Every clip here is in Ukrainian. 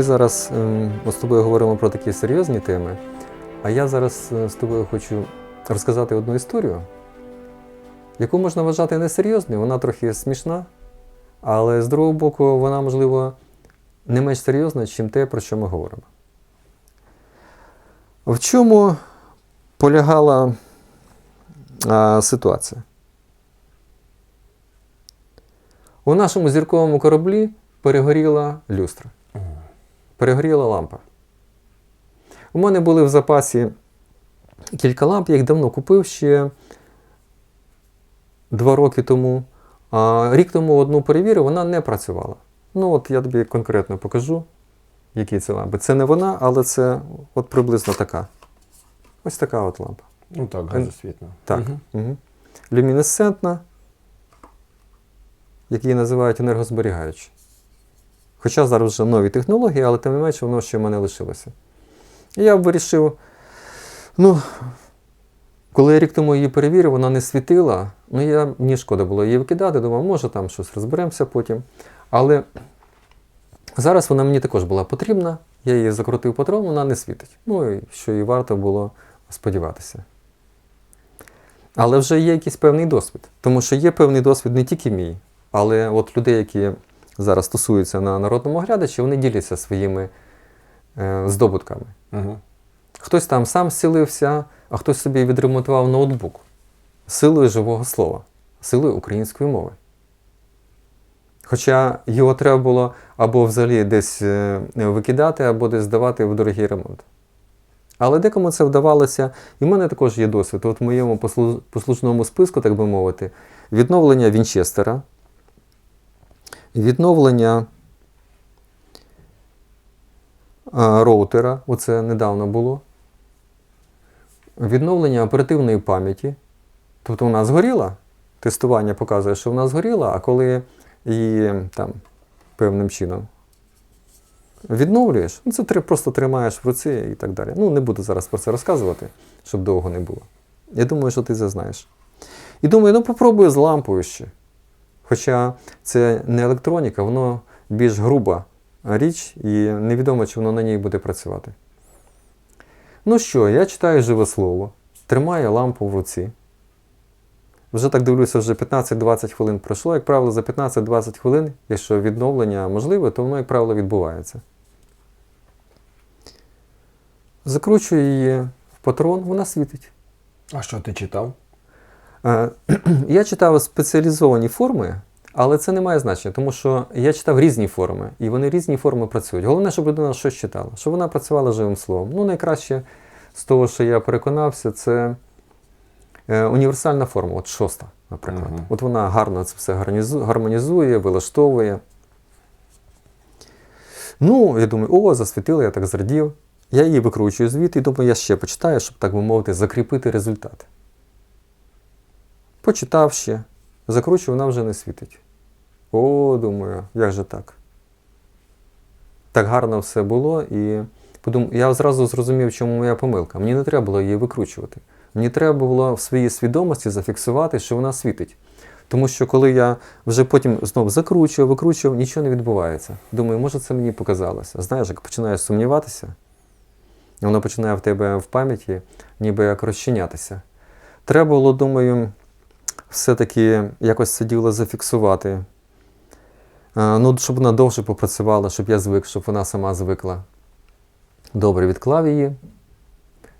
Ми зараз ем, з тобою говоримо про такі серйозні теми, а я зараз е, з тобою хочу розказати одну історію, яку можна вважати несерйозною, вона трохи смішна, але з другого боку, вона, можливо, не менш серйозна, ніж те, про що ми говоримо. В чому полягала а, ситуація? У нашому зірковому кораблі перегоріла люстра. Перегоріла лампа. У мене були в запасі кілька ламп, я їх давно купив ще два роки тому. А рік тому одну перевірив, вона не працювала. Ну, от я тобі конкретно покажу, які це лампи. Це не вона, але це от приблизно така. Ось така от лампа. Ну так, газосвітна. Так. Угу. Люмінесцентна, як її називають енергозберігаюча. Хоча зараз вже нові технології, але тим не менше воно ще в мене лишилося. І я вирішив, ну, коли я рік тому її перевірив, вона не світила. Ну, я, мені шкода було її викидати, думав, може там щось розберемося потім. Але зараз вона мені також була потрібна. Я її закрутив патрон, вона не світить. Ну, і що і варто було сподіватися. Але вже є якийсь певний досвід. Тому що є певний досвід не тільки мій, але от людей, які зараз стосуються на народному глядачі, вони діляться своїми е, здобутками. Мгм. Хтось там сам зцілився, а хтось собі відремонтував ноутбук силою живого слова, силою української мови. Хоча його треба було або взагалі десь е, викидати, або десь здавати в дорогий ремонт. Але декому це вдавалося, і в мене також є досвід. От в моєму послужному списку, так би мовити, відновлення Вінчестера, відновлення роутера, оце недавно було. Відновлення оперативної пам'яті. Тобто вона згоріла, тестування показує, що вона згоріла, а коли її там певним чином відновлюєш, ну це ти просто тримаєш в руці і так далі. Ну, не буду зараз про це розказувати, щоб довго не було. Я думаю, що ти це знаєш. І думаю, ну попробую з лампою ще. Хоча це не електроніка, воно більш груба річ, і невідомо, чи воно на ній буде працювати. Ну що, я читаю живе слово, тримаю лампу в руці. Вже так дивлюся, вже 15-20 хвилин пройшло. Як правило, за 15-20 хвилин, якщо відновлення можливе, то воно, як правило, відбувається. Закручую її в патрон, вона світить. А що ти читав? Я читав спеціалізовані форми, але це не має значення, тому що я читав різні форми, і вони різні форми працюють. Головне, щоб людина щось читала, щоб вона працювала живим словом. Ну, найкраще з того, що я переконався, це е, універсальна форма, от шоста, наприклад. Мгм. От вона гарно це все гармонізує, вилаштовує. Ну, я думаю, о, засвітила, я так зрадів. Я її викручую звідти і думаю, я ще почитаю, щоб, так би мовити, закріпити результат. Почитав ще, закручую, вона вже не світить. О, думаю, як же так? Так гарно все було, і подум... я зразу зрозумів, чому моя помилка. Мені не треба було її викручувати. Мені треба було в своїй свідомості зафіксувати, що вона світить. Тому що коли я вже потім знову закручував, викручував, нічого не відбувається. Думаю, може це мені показалося. Знаєш, як починаєш сумніватися, воно починає в тебе в пам'яті ніби як розчинятися. Треба було, думаю, все-таки якось це діло зафіксувати. Е, Ну, щоб вона довше попрацювала, щоб я звик, щоб вона сама звикла. Добре, відклав її.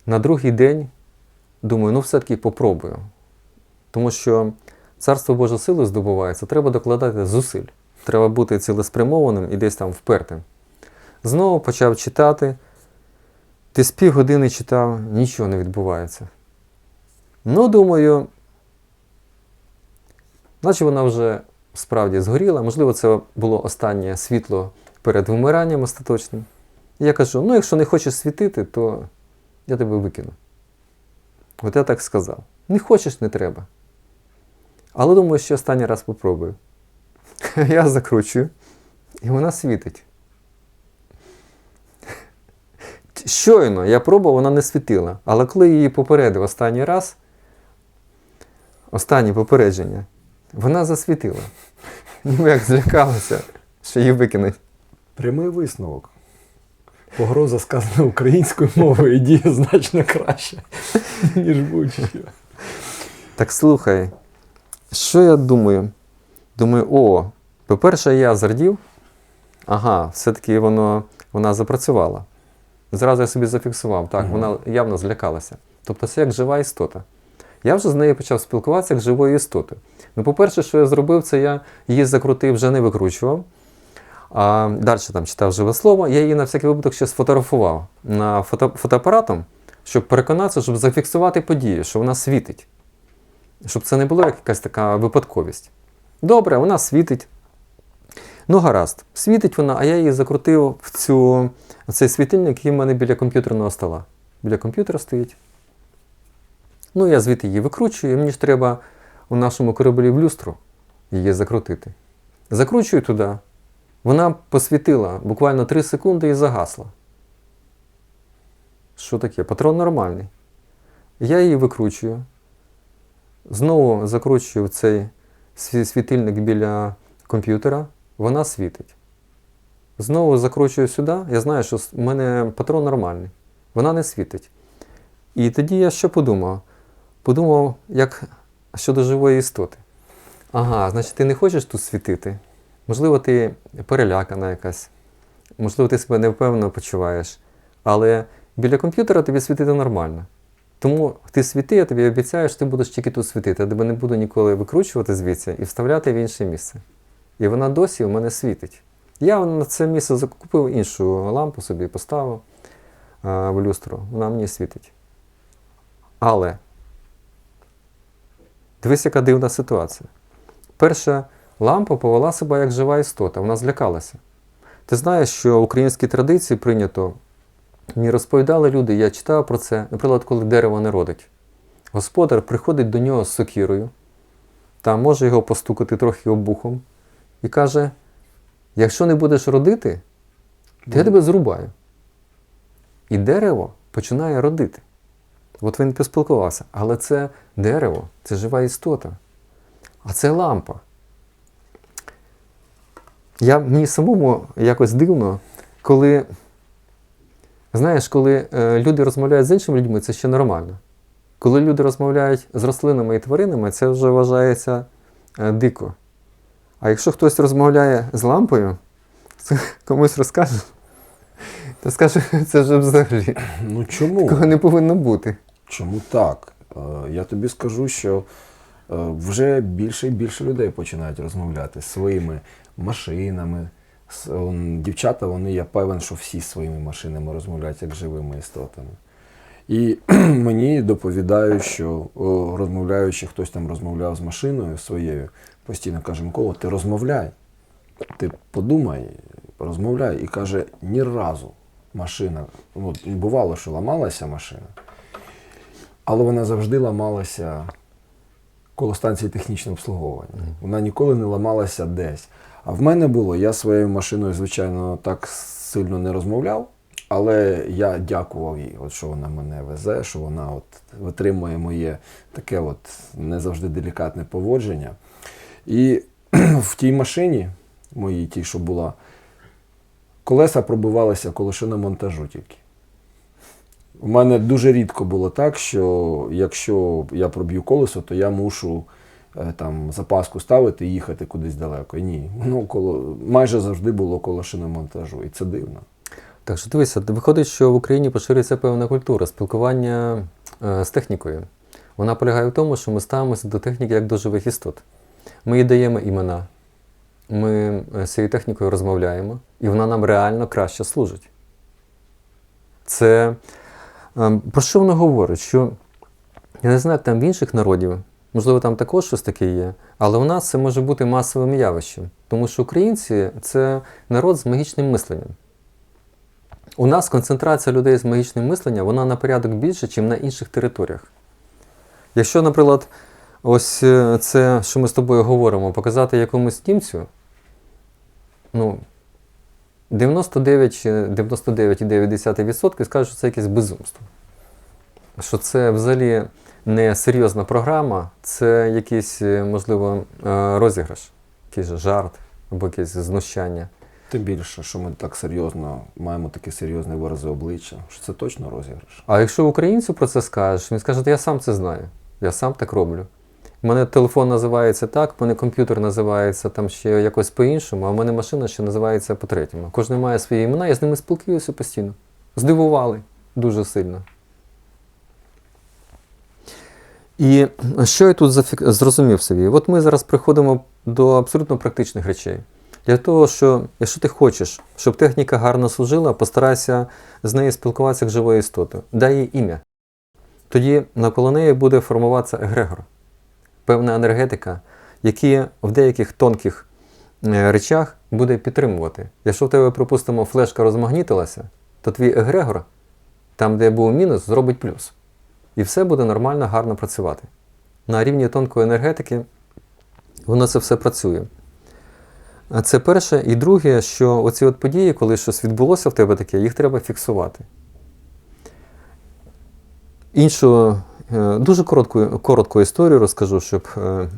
На другий день думаю, ну все-таки попробую. Тому що царство Боже сили здобувається, треба докладати зусиль. Треба бути цілеспрямованим і десь там впертим. Знову почав читати. Десь півгодини читав, нічого не відбувається. Ну, думаю, наче вона вже справді згоріла. Можливо, це було останнє світло перед вимиранням остаточним. І я кажу: ну, якщо не хочеш світити, то я тебе викину. От я так сказав. Не хочеш, не треба. Але думаю, що останній раз попробую. Я закручую, і вона світить. Щойно я пробував, вона не світила. Але коли її попередив останній раз, останнє попередження, вона засвітила. Ніби як злякалася, що її викинуть. Прямий висновок. Погроза сказана українською мовою і діє значно краще, ніж будь-що. Так слухай, що я думаю? Думаю, о, по-перше, я зрадів. Ага, все-таки воно, вона запрацювала. Зразу я собі зафіксував, так, вона явно злякалася. Тобто це як жива істота. Я вже з нею почав спілкуватися як живою істотою. Ну, по-перше, що я зробив, це я її закрутив, вже не викручував. А далі там читав живе слово, я її на всякий випадок ще сфотографував на фото, фотоапаратом, щоб переконатися, щоб зафіксувати подію, що вона світить. Щоб це не було як якась така випадковість. Добре, вона світить. Ну, гаразд, світить вона, а я її закрутив в, цю, в цей світильник, який в мене біля комп'ютерного стола. Біля комп'ютера стоїть. Ну, я звідти її викручую, і мені ж треба у нашому кораблі в люстру її закрутити. Закручую туди. Вона посвітила буквально 3 секунди і загасла. Що таке? Патрон нормальний. Я її викручую. Знову закручую цей світильник біля комп'ютера, вона світить. Знову закручую сюди, я знаю, що в мене патрон нормальний. Вона не світить. І тоді я що подумав? Подумав, як щодо живої істоти. Ага, значить, ти не хочеш тут світити? Можливо, ти перелякана якась, можливо, ти себе невпевнено почуваєш. Але біля комп'ютера тобі світити нормально. Тому ти світи, я тобі обіцяю, що ти будеш тільки тут світити. Я тебе не буду ніколи викручувати звідси і вставляти в інше місце. І вона досі у мене світить. Я на це місце закупив іншу лампу собі поставив в люстру. Вона мені світить. Але дивись, яка дивна ситуація. Перша лампа повела себе як жива істота, вона злякалася. Ти знаєш, що в українській традиції прийнято Мені розповідали люди, я читав про це, наприклад, коли дерево не родить. Господар приходить до нього з сокірою, там може його постукати трохи обухом, і каже: якщо не будеш родити, то я тебе зрубаю. І дерево починає родити. От він поспілкувався, але це дерево, це жива істота. А це лампа. Я, мені самому якось дивно, коли Знаєш, коли е, люди розмовляють з іншими людьми, це ще нормально. Коли люди розмовляють з рослинами і тваринами, це вже вважається е, дико. А якщо хтось розмовляє з лампою, це комусь розкаже, то скаже, це вже взагалі Ну чому? такого не повинно бути. Чому так? Е, Я тобі скажу, що е, вже більше і більше людей починають розмовляти своїми машинами. Дівчата, вони, я певен, що всі своїми машинами розмовляють як живими істотами. І мені доповідають, що розмовляючи, хтось там розмовляв з машиною своєю, постійно каже, Микола, ти розмовляй. Ти подумай, розмовляй. І каже, ні разу машина. Ну, бувало, що ламалася машина, але вона завжди ламалася коло станції технічного обслуговування. Вона ніколи не ламалася десь. А в мене було, я своєю машиною, звичайно, так сильно не розмовляв, але я дякував їй, от, що вона мене везе, що вона от витримує моє таке от не завжди делікатне поводження. І в тій машині, моїй, тій, що була, колеса пробивалися коло шиномонтажу тільки. У мене дуже рідко було так, що якщо я проб'ю колесо, то я мушу е, там запаску ставити і їхати кудись далеко. Ні, ну коло майже завжди було коло шиномонтажу, і це дивно. Так що дивися, виходить, що в Україні поширюється певна культура спілкування е, з технікою. Вона полягає в тому, що ми ставимося до техніки як до живих істот. Ми їй даємо імена, ми е, з цією технікою розмовляємо, і вона нам реально краще служить. Це про що воно говорить? Що я не знаю, як там в інших народів, можливо, там також щось таке є, але у нас це може бути масовим явищем. Тому що українці це народ з магічним мисленням. У нас концентрація людей з магічним мисленням, вона на порядок більше, ніж на інших територіях. Якщо, наприклад, ось е, це, що ми з тобою говоримо, показати якомусь німцю, ну, 99 чи 99,9% скажуть, що це якесь безумство. Що це взагалі не серйозна програма, це якийсь, е, можливо, е, розіграш, якийсь жарт або якесь знущання. Тим більше, що ми так серйозно маємо такі серйозні вирази обличчя, що це точно розіграш. А якщо українцю про це скажеш, він скаже, я сам це знаю, я сам так роблю. У мене телефон називається так, у мене комп'ютер називається там ще якось по-іншому, а в мене машина ще називається по-третьому. Кожен має свої імена, я з ними спілкуюся постійно. Здивували дуже сильно. І що я тут зрозумів собі? От ми зараз приходимо до абсолютно практичних речей. Для того, що якщо ти хочеш, щоб техніка гарно служила, постарайся з нею спілкуватися як живою істотою. Дай їй ім'я. Тоді навколо неї буде формуватися егрегор, певна енергетика, які в деяких тонких е, речах буде підтримувати. Якщо в тебе, припустимо, флешка розмагнітилася, то твій егрегор, там, де був мінус, зробить плюс. І все буде нормально, гарно працювати. На рівні тонкої енергетики воно це все працює. А Це перше. І друге, що оці от події, коли щось відбулося в тебе таке, їх треба фіксувати. Іншу е, дуже коротку, коротку історію розкажу, щоб е,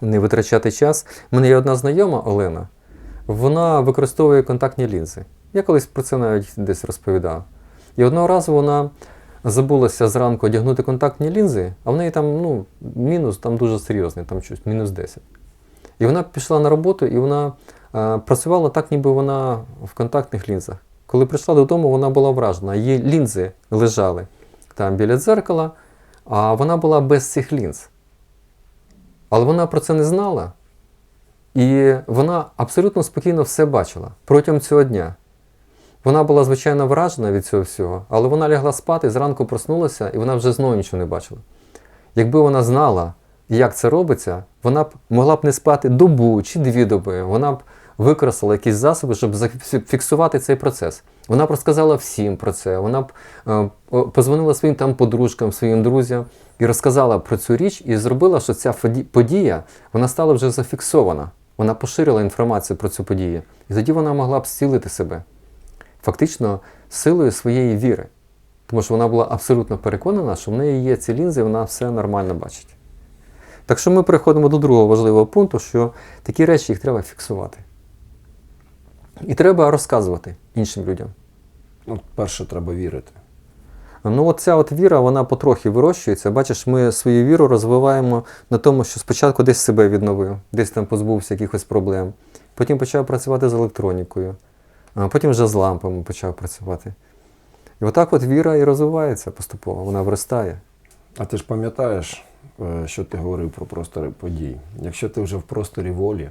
не витрачати час. У мене є одна знайома Олена, вона використовує контактні лінзи. Я колись про це навіть десь розповідав. І одного разу вона забулася зранку одягнути контактні лінзи, а в неї там ну, мінус там дуже серйозний, там щось, мінус 10. І вона пішла на роботу, і вона е, працювала так, ніби вона в контактних лінзах. Коли прийшла додому, вона була вражена. Її лінзи лежали там біля дзеркала, а вона була без цих лінз. Але вона про це не знала. І вона абсолютно спокійно все бачила протягом цього дня. Вона була звичайно вражена від цього всього, але вона лягла спати, зранку проснулася, і вона вже знову нічого не бачила. Якби вона знала, як це робиться, вона б могла б не спати добу чи дві доби. Вона б використала якісь засоби, щоб зафіксувати цей процес. Вона б розказала всім про це. Вона б е, позвонила своїм там подружкам, своїм друзям і розказала про цю річ, і зробила, що ця подія вона стала вже зафіксована. Вона поширила інформацію про цю подію. І тоді вона могла б зцілити себе. Фактично силою своєї віри. Тому що вона була абсолютно переконана, що в неї є ці лінзи, і вона все нормально бачить. Так що ми переходимо до другого важливого пункту, що такі речі їх треба фіксувати. І треба розказувати іншим людям. Ну, перше, треба вірити. Ну, от ця от віра, вона потрохи вирощується. Бачиш, ми свою віру розвиваємо на тому, що спочатку десь себе відновив, десь там позбувся якихось проблем. Потім почав працювати з електронікою, а потім вже з лампами почав працювати. І отак от віра і розвивається поступово, вона виростає. А ти ж пам'ятаєш, е, що ти говорив про простори подій? Якщо ти вже в просторі волі,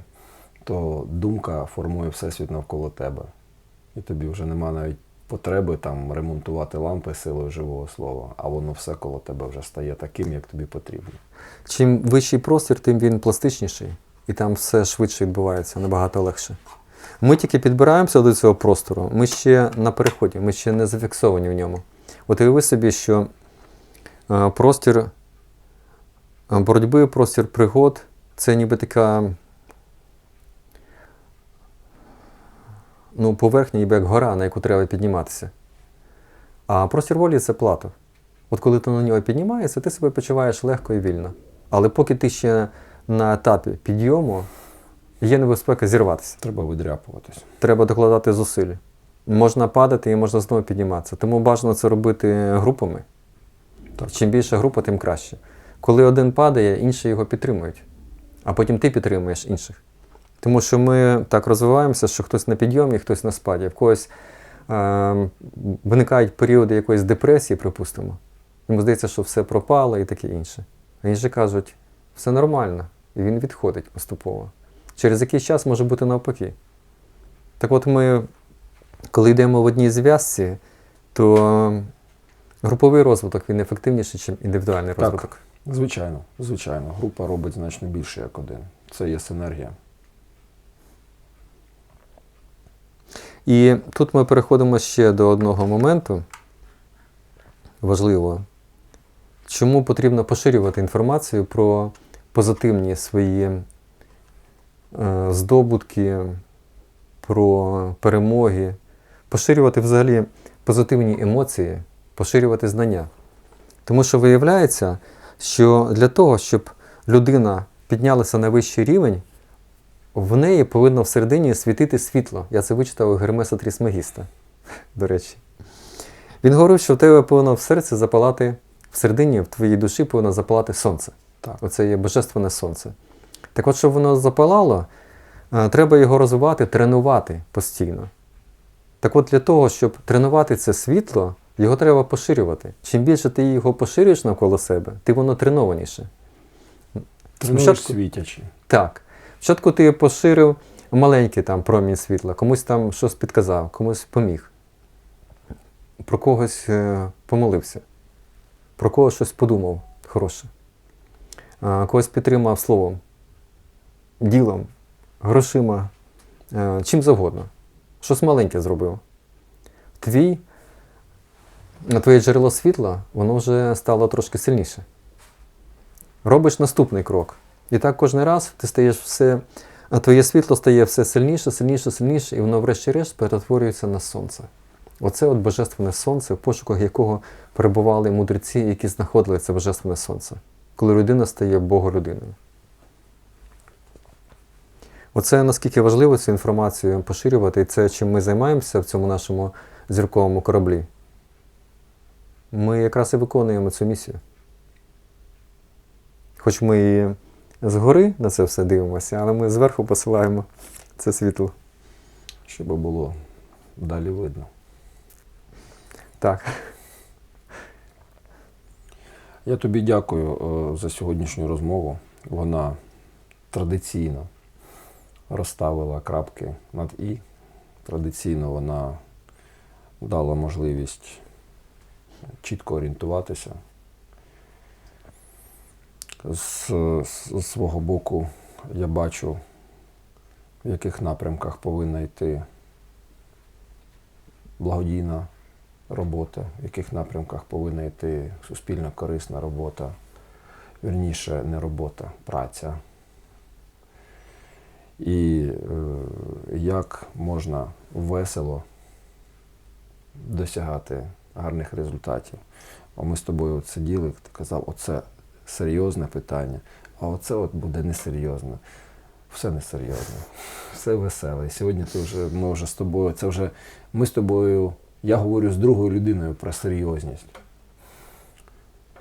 то думка формує всесвіт навколо тебе. І тобі вже нема навіть потреби там ремонтувати лампи силою живого слова, а воно все коло тебе вже стає таким, як тобі потрібно. Чим вищий простір, тим він пластичніший, і там все швидше відбувається, набагато легше. Ми тільки підбираємося до цього простору, ми ще на переході, ми ще не зафіксовані в ньому. От уяви собі, що е, простір е, боротьби, простір пригод це ніби така ну, поверхня, ніби як гора, на яку треба підніматися. А простір волі це плато. От коли ти на нього піднімаєшся, ти себе почуваєш легко і вільно. Але поки ти ще на етапі підйому, є небезпека зірватися. Треба видряпуватись. Треба докладати зусиль. Можна падати і можна знову підніматися. Тому бажано це робити групами. Так. Чим більше група, тим краще. Коли один падає, інші його підтримують, а потім ти підтримуєш інших. Тому що ми так розвиваємося, що хтось на підйомі, хтось на спаді. В когось е, виникають періоди якоїсь депресії, припустимо. Йому здається, що все пропало і таке інше. А інші кажуть, все нормально, і він відходить поступово. Через якийсь час може бути навпаки. Так от ми, коли йдемо в одній зв'язці, то груповий розвиток він ефективніший, ніж індивідуальний Так. розвиток. Звичайно, звичайно. Група робить значно більше, як один. Це є синергія. І тут ми переходимо ще до одного моменту важливого. Чому потрібно поширювати інформацію про позитивні свої е, здобутки, про перемоги, поширювати взагалі позитивні емоції, поширювати знання. Тому що виявляється, що для того, щоб людина піднялася на вищий рівень, в неї повинно всередині світити світло. Я це вичитав у Гермеса Трісмегіста, до речі. Він говорив, що в тебе повинно в серці запалати, всередині, в твоїй душі повинно запалати сонце. Так. Оце є божественне сонце. Так от, щоб воно запалало, е, треба його розвивати, тренувати постійно. Так от для того, щоб тренувати це світло, його треба поширювати. Чим більше ти його поширюєш навколо себе, тим воно тренованіше. Спочатку- світячи. Так. Спочатку ти поширив маленький там промінь світла, комусь там щось підказав, комусь поміг. Про когось е, помолився, про когось щось подумав хороше. Когось підтримав словом, ділом, грошима, е, чим завгодно. Щось маленьке зробив. Твій, твоє джерело світла, воно вже стало трошки сильніше робиш наступний крок. І так кожен раз ти стаєш все, а твоє світло стає все сильніше, сильніше, сильніше, і воно врешті-решт перетворюється на сонце. Оце от божественне сонце, в пошуках якого перебували мудреці, які знаходили це божественне сонце, коли людина стає Боголюдиною. Оце наскільки важливо цю інформацію поширювати, і це чим ми займаємося в цьому нашому зірковому кораблі. Ми якраз і виконуємо цю місію. Хоч ми і згори на це все дивимося, але ми зверху посилаємо це світло. щоб було далі видно. Так. Я тобі дякую е, за сьогоднішню розмову. Вона традиційно розставила крапки над І. Традиційно вона дала можливість чітко орієнтуватися. З, з свого боку я бачу, в яких напрямках повинна йти благодійна робота, в яких напрямках повинна йти суспільно корисна робота, вірніше, не робота, праця. І е, як можна весело досягати гарних результатів. А ми з тобою от сиділи, ти казав, оце серйозне питання, а оце от буде несерйозне. Все несерйозне, все веселе. І сьогодні ти вже, ми вже з тобою, це вже ми з тобою, я говорю з другою людиною про серйозність.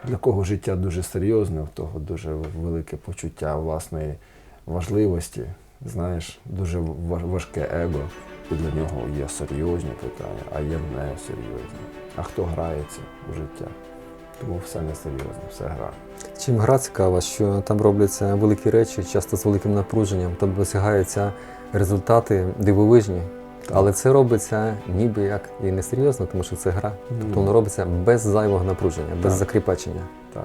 Для кого життя дуже серйозне, в того дуже велике почуття власної важливості, знаєш, дуже важке его. І для нього є серйозні питання, а є несерйозні. А хто грається у життя? Тому все несерйозно, все гра. Чим гра цікава, що там робляться великі речі, часто з великим напруженням, там досягаються результати дивовижні. Але це робиться ніби як і несерйозно, тому що це гра. Тобто воно робиться без зайвого напруження, без Так. закріпачення. Так.